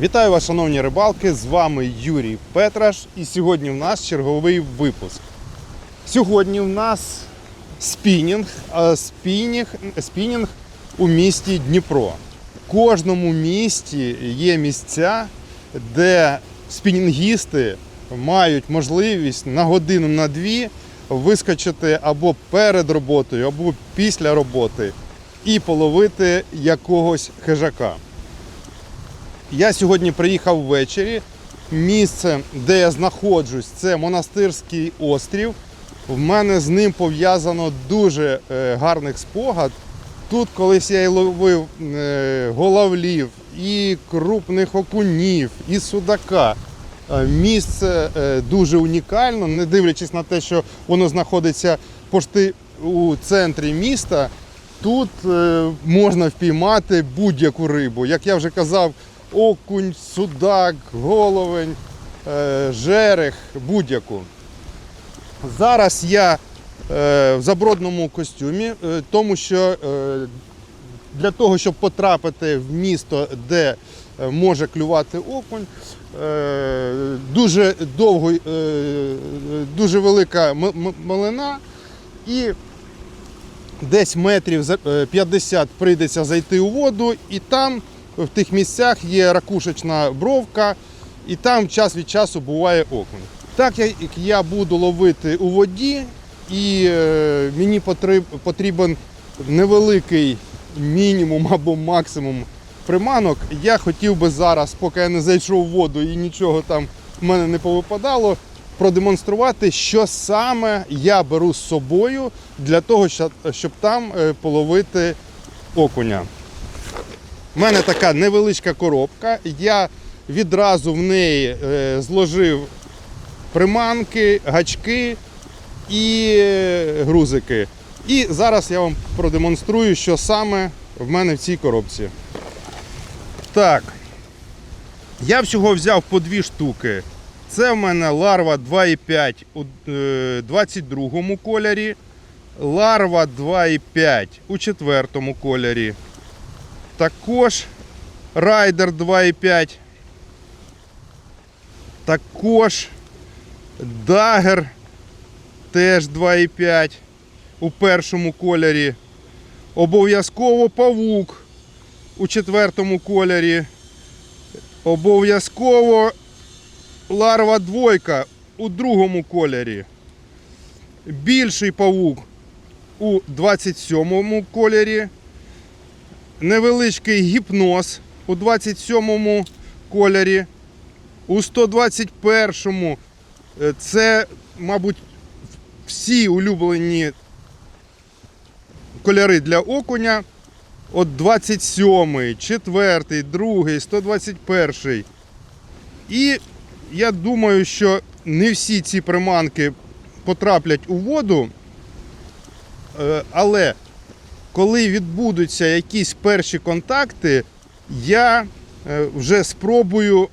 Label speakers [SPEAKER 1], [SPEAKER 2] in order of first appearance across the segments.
[SPEAKER 1] Вітаю вас, шановні рибалки! З вами Юрій Петраш, і сьогодні в нас черговий випуск. Сьогодні в нас спінінг, спінінг, спінінг у місті Дніпро. В кожному місті є місця, де спінінгісти мають можливість на годину на дві вискочити або перед роботою, або після роботи і половити якогось хижака. Я сьогодні приїхав ввечері. Місце, де я знаходжусь, це монастирський острів. В мене з ним пов'язано дуже е, гарний спогад. Тут колись я і ловив е, головлів, і крупних окунів, і судака. Е, Місце дуже унікально, не дивлячись на те, що воно знаходиться пошти у центрі міста. Тут можна впіймати будь-яку рибу. Як я вже казав, окунь, судак, головень, е, жерех, будь-яку. Зараз я е, в забродному костюмі, е, тому що для того, щоб потрапити в місто, де може клювати окунь, дуже довго, дуже велика малина і десь метрів за- е, 50 прийдеться зайти у воду, і там в тих місцях є ракушечна бровка, і там час від часу буває окунь. Так як я буду ловити у воді, і е, мені потріб- потрібен невеликий мінімум або максимум приманок, я хотів би зараз, поки я не зайшов в воду і нічого там в мене не повипадало, продемонструвати, що саме я беру з собою для того, щоб там е, половити окуня. У мене така невеличка коробка. Я відразу в неї е, зложив приманки, гачки і е, грузики. І зараз я вам продемонструю, що саме в мене в цій коробці. Так. Я всього взяв по дві штуки. Це в мене ларва 2,5 у е, 22 кольорі, ларва 2,5 у четвертому кольорі. Також райдер 2,5. Також дагер теж 2,5 у першому кольорі. Обов'язково павук у четвертому кольорі. Обов'язково ларва двойка у другому кольорі. Більший павук у 27 кольорі. Невеличкий гіпноз у 27-му кольорі. У 121 е, це, мабуть, всі улюблені кольори для окуня. От 27-й, 4-й, 2, 121. І я думаю, що не всі ці приманки потраплять у воду, е, але коли відбудуться якісь перші контакти, я е, вже спробую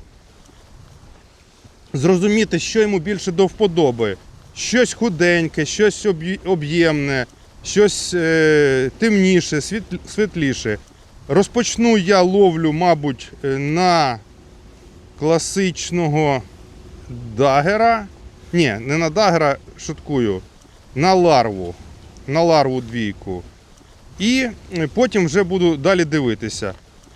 [SPEAKER 1] зрозуміти, що йому більше до вподоби. Щось худеньке, щось об'ємне, щось е, темніше, світліше. Розпочну я ловлю, мабуть, е, на класичного дагера. Ні, не на дагера, шуткую, на ларву. На ларву двійку. І е, потім вже буду далі дивитися.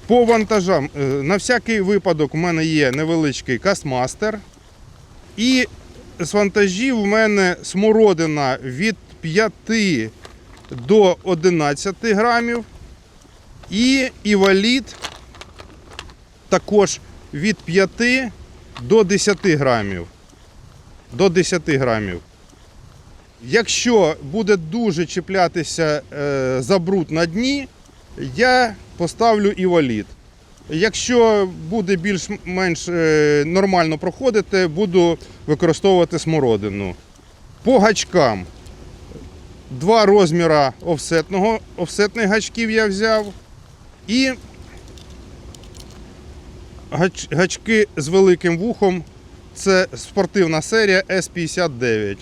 [SPEAKER 1] По вантажам, е, на всякий випадок, у мене є невеличкий кастмастер. І з вантажів у мене смородина від 5 до 11 грамів. І іваліт також від 5 до 10 грамів. До 10 грамів. Якщо буде дуже чіплятися е, за бруд на дні, я поставлю іваліт. Якщо буде більш-менш е, нормально проходити, буду використовувати смородину. По гачкам. Два розміри офсетного, офсетних гачків я взяв. І гач, гачки з великим вухом. Це спортивна серія S59.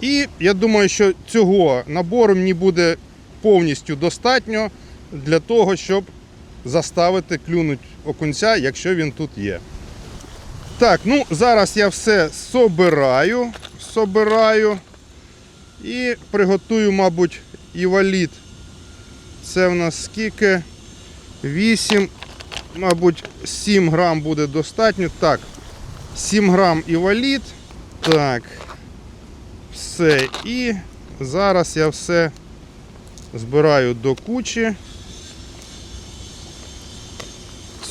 [SPEAKER 1] І я думаю, що цього набору мені буде повністю достатньо для того, щоб заставити клюнуть окунця, якщо він тут є. Так, ну зараз я все собираю, собираю і приготую, мабуть, іваліт. Це в нас скільки? 8, мабуть, 7 грам буде достатньо. Так, 7 грам іваліт. Так. Все. І зараз я все збираю до кучі.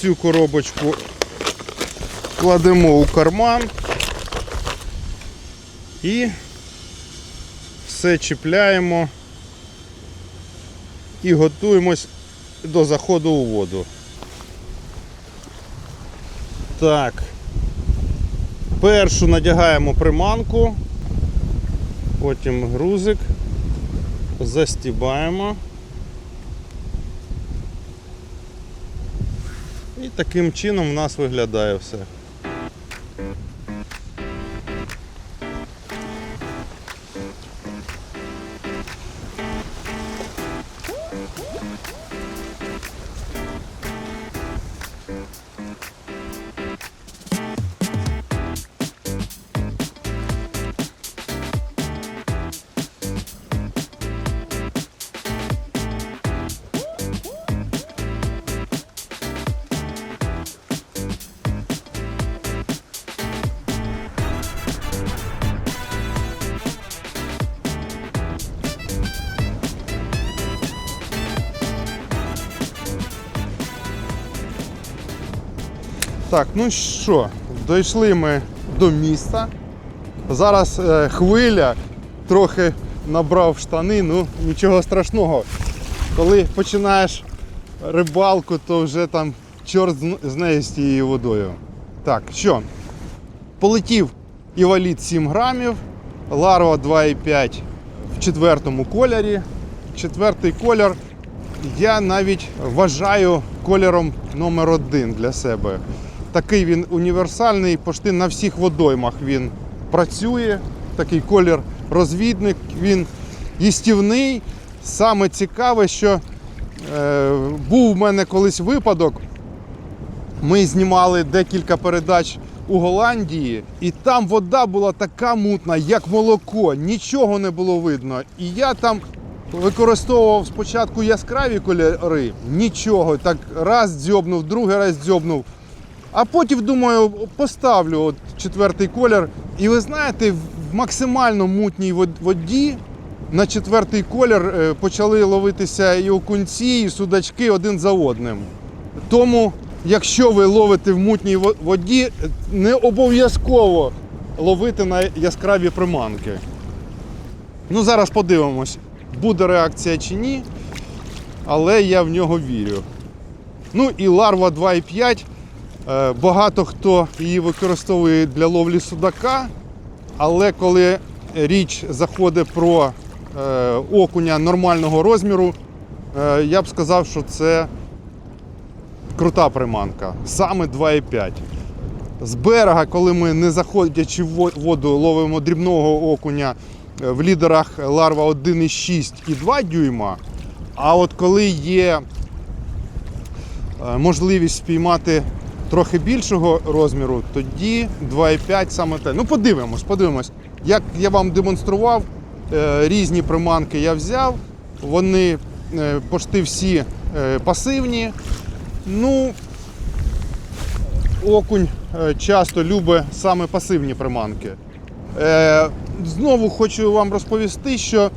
[SPEAKER 1] Цю коробочку кладемо у карман і все чіпляємо і готуємось до заходу у воду. Так. Першу надягаємо приманку, потім грузик, застібаємо. І таким чином в нас виглядає все. Так, ну що, дійшли ми до міста. Зараз е, хвиля, трохи набрав штани, ну нічого страшного. Коли починаєш рибалку, то вже там чорт з- нею з тією водою. Так, що? Полетів іваліт 7 грамів, ларва 2,5 в четвертому кольорі. Четвертий колір я навіть вважаю кольором номер один для себе. Такий він універсальний, почти на всіх водоймах він працює. Такий колір розвідник, він їстівний. Саме цікаве, що е, був в мене колись випадок. Ми знімали декілька передач у Голландії, і там вода була така мутна, як молоко, нічого не було видно. І я там використовував спочатку яскраві кольори, нічого. Так раз дзьобнув, другий раз дзьобнув. А потім думаю, поставлю от четвертий колір. І ви знаєте, в максимально мутній воді на четвертий колір е, почали ловитися і окунці, і судачки один за одним. Тому, якщо ви ловите в мутній воді, не обов'язково ловити на яскраві приманки. Ну, зараз подивимось, буде реакція чи ні, але я в нього вірю. Ну і ларва 2,5. Е, Багато хто її використовує для ловлі судака, але коли річ заходить про е, окуня нормального розміру, е, я б сказав, що це крута приманка. Саме 2,5. З берега, коли ми не заходячи в воду, ловимо дрібного окуня в лідерах ларва 1,6 і 2 дюйма. А от коли є можливість спіймати трохи більшого розміру, тоді 2,5 саме те. Ну, подивимось, подивимось. Як я вам демонстрував, е, різні приманки я взяв. Вони е, почти всі е, пасивні. Ну, окунь часто любить саме пасивні приманки. Знову хочу вам розповісти, що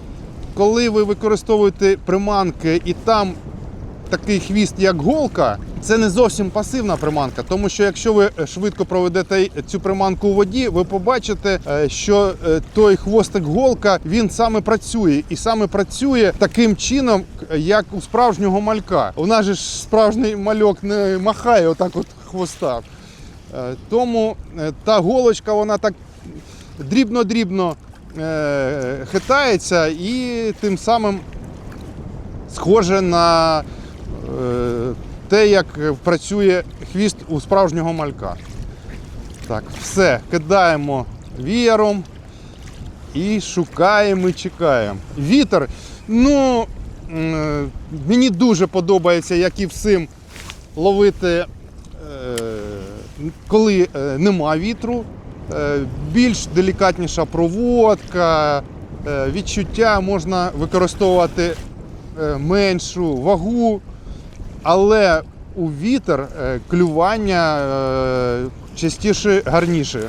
[SPEAKER 1] коли ви використовуєте приманки і там такий хвіст, як голка, це не зовсім пасивна приманка, тому що якщо ви швидко проведете цю приманку у воді, ви побачите, е, що е, той хвостик голка він саме працює і саме працює таким чином, як у справжнього малька. У нас же ж справжній мальок не махає отак от хвоста. Е, Тому е, та голочка, вона так дрібно-дрібно е, хитається і тим самим схоже на е, те, як працює хвіст у справжнього малька. Так, все, кидаємо віяром і шукаємо і чекаємо. Вітер, ну, м, мені дуже подобається, як і всім ловити, е, коли е, нема вітру, е, більш делікатніша проводка, е, відчуття можна використовувати е, меншу вагу, але у вітер е, клювання е, частіше гарніше.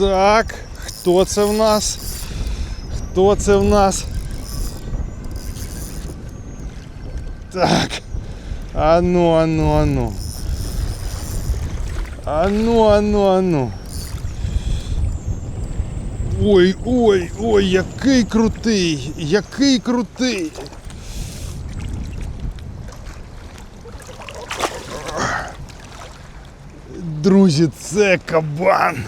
[SPEAKER 1] Так, хто це в нас? Хто це в нас? Так. Ану, ану, ану. Ану, ану, ану. Ой, ой, ой, який крутий, який крутий. Друзі, це кабан.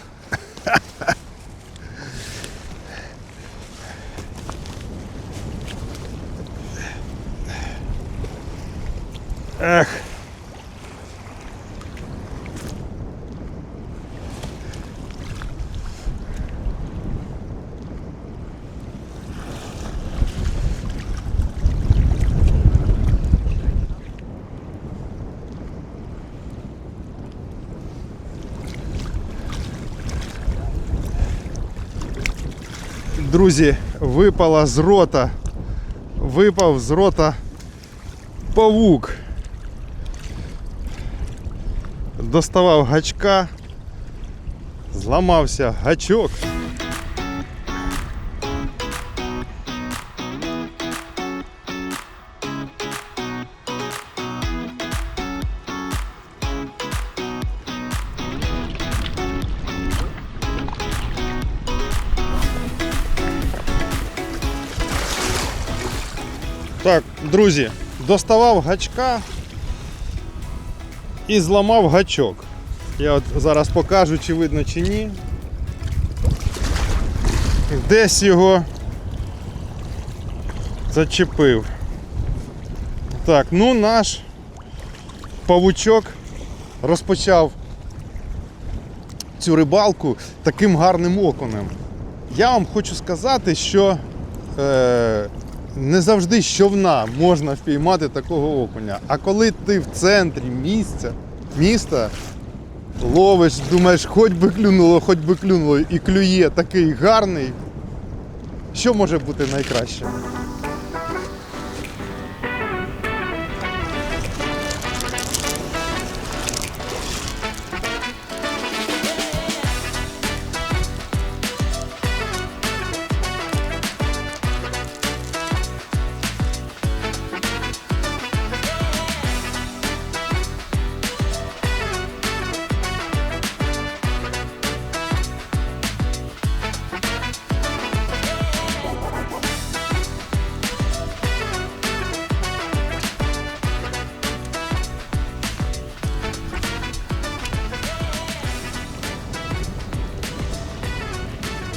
[SPEAKER 1] Друзі, випала з рота, випав з рота павук. Доставав гачка, зламався гачок. Друзі, доставав гачка і зламав гачок. Я от зараз покажу, чи видно, чи ні. Десь його зачепив. Так, ну наш павучок розпочав цю рибалку таким гарним окунем. Я вам хочу сказати, що е, не завжди щовна можна впіймати такого окуня. А коли ти в центрі місця, міста ловиш, думаєш, хоч би клюнуло, хоч би клюнуло, і клює такий гарний. Що може бути найкраще?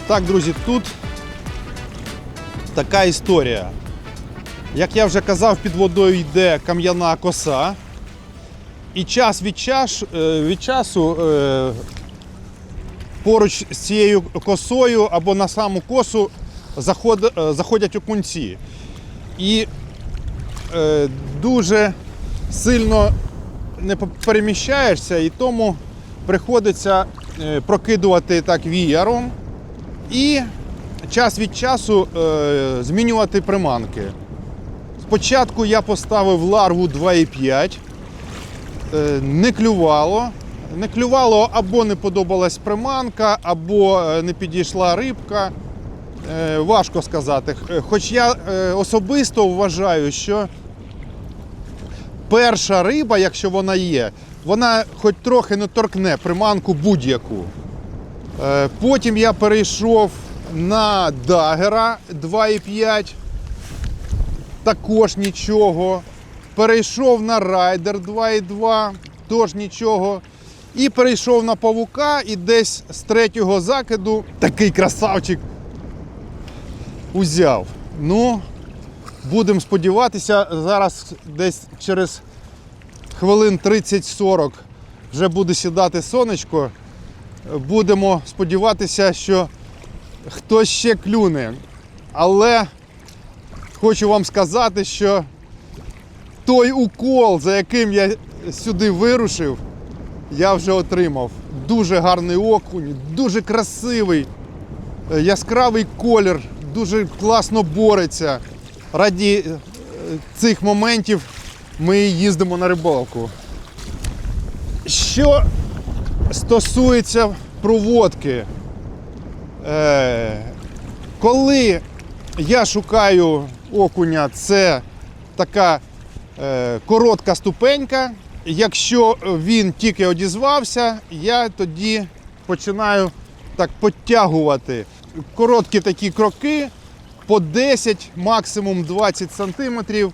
[SPEAKER 1] Так, друзі, тут така історія. Як я вже казав, під водою йде кам'яна коса. І час від, час, е, від часу е, поруч з цією косою або на саму косу е, заходять окунці. І дуже сильно не переміщаєшся, і тому приходиться прокидувати так віяром і час від часу е, змінювати приманки. Спочатку я поставив ларву 2,5. Е, Не клювало. Не клювало або не подобалась приманка, або е, не підійшла рибка. Е, Важко сказати. Е, Хоч я е, особисто вважаю, що перша риба, якщо вона є, вона хоч трохи не торкне приманку будь-яку. Е, Потім я перейшов на дагера 2,5. Також нічого. Перейшов на райдер 2,2, теж нічого. І перейшов на павука, і десь з третього закиду такий красавчик узяв. Ну, будемо сподіватися, зараз десь через хвилин 30-40 вже буде сідати сонечко. Будемо сподіватися, що хтось ще клюне. Але хочу вам сказати, що той укол, за яким я сюди вирушив, я вже отримав. Дуже гарний окунь, дуже красивий, е, яскравий колір, дуже класно бореться. Раді е, цих моментів ми їздимо на рибалку. Що стосується проводки, е, коли я шукаю окуня, це така е, коротка ступенька. Якщо він тільки одізвався, я тоді починаю так підтягувати короткі такі кроки по 10, максимум 20 сантиметрів.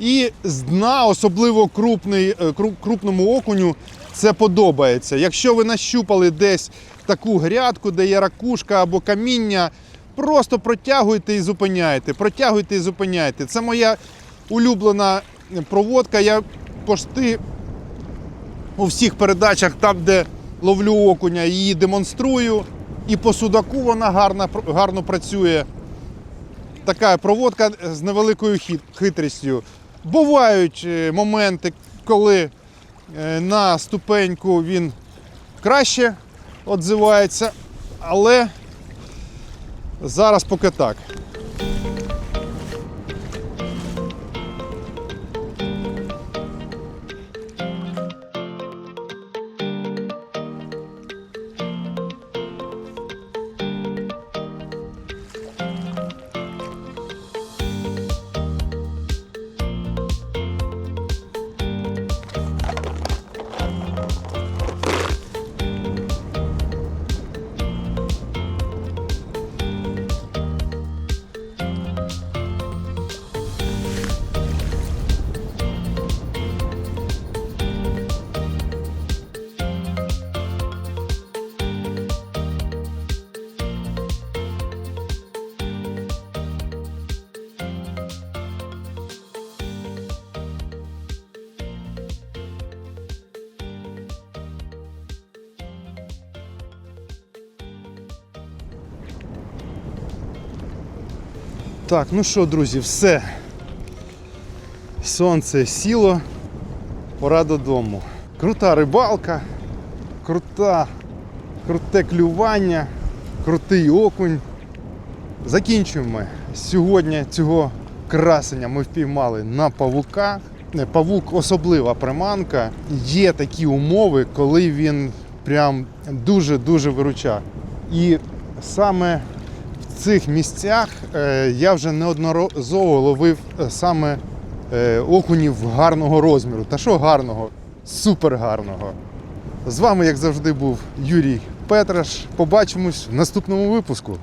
[SPEAKER 1] І з дна, особливо крупний, е, крупному окуню, це подобається. Якщо ви нащупали десь таку грядку, де є ракушка або каміння, просто протягуйте і зупиняйте. Протягуйте і зупиняйте. Це моя улюблена проводка. Я пошти у всіх передачах, там, де ловлю окуня, її демонструю. І по судаку вона гарно, гарно працює. Така проводка з невеликою хитрістю. Бувають е, моменти, коли на ступеньку він краще відзивається, але зараз поки так. Так, ну що, друзі, все. Сонце сіло, пора додому. Крута рибалка, крута, круте клювання, крутий окунь. Закінчуємо. Сьогодні цього красення ми впіймали на павука. Павук особлива приманка. Є такі умови, коли він прям дуже-дуже виручав. І саме цих місцях е, я вже неодноразово ловив е, саме е, окунів гарного розміру. Та що гарного? Супер гарного. З вами, як завжди, був Юрій Петраш. Побачимось в наступному випуску.